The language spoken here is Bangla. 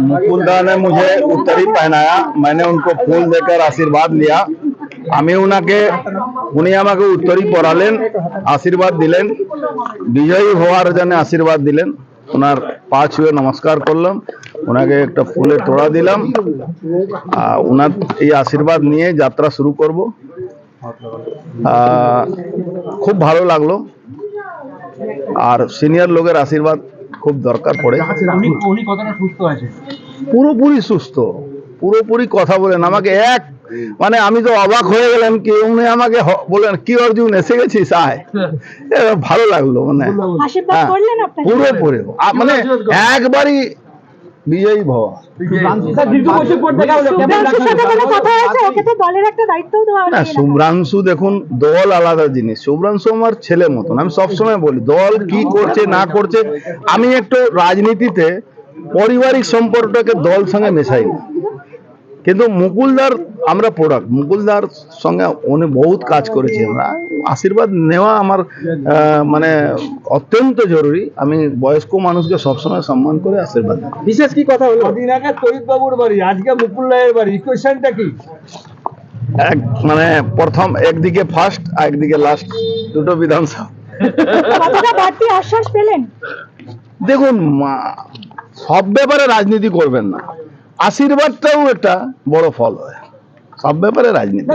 मुकुंदा ने मुझे उत्तरी पहनाया मैंने उनको फूल देकर आशीर्वाद लिया আমি ওনাকে উনি আমাকে উত্তরী পড়ালেন আশীর্বাদ দিলেন বিজয়ী হওয়ার জন্য আশীর্বাদ দিলেন ওনার পা ছুঁয়ে নমস্কার করলাম ওনাকে একটা ফুলের তোড়া দিলাম। আর ওনার এই আশীর্বাদ নিয়ে যাত্রা শুরু করব। আহ, খুব ভালো লাগল। আর সিনিয়র লোকের আশীর্বাদ খুব দরকার পড়ে। পুরোপুরি সুস্থ। পুরোপুরি কথা বলেন। আমাকে এক মানে আমি তো অবাক হয়ে গেলাম কি উনি আমাকে বললেন কি অর্জুন এসে গেছিস? আয়। ভালো লাগল মানে। হ্যাঁ, পুরোপুরি। মানে একবারই বিজয়ী ভবা। না শুভ্রাংশু দেখুন দল আলাদা জিনিস। শুভ্রাংশু আমার ছেলে মতন। আমি সবসময় বলি দল কি করছে না করছে আমি একটু রাজনীতিতে পারিবারিক সম্পর্কটাকে দল সঙ্গে মেশাই না। কিন্তু মুকুলদার আমরা প্রোডাক্ট মুকুলদার সঙ্গে উনি বহুত কাজ করেছি। আমরা আশীর্বাদ নেওয়া আমার মানে অত্যন্ত জরুরি। আমি বয়স্ক মানুষকে সবসময় সম্মান করে আশীর্বাদ বিশেষ কি কথা হলো? কদিন আগে বাবুর বাড়ি আজকে মুকুল রায়ের বাড়ি ইকুয়েশনটা কি? এক মানে প্রথম একদিকে ফার্স্ট আর একদিকে লাস্ট দুটো বিধানসভা। কতটা বাড়তি আশ্বাস পেলেন? দেখুন মা- সব ব্যাপারে রাজনীতি করবেন না। আশীর্বাদটাও একটা বড় ফল হয়। সব ব্যাপারে রাজনীতি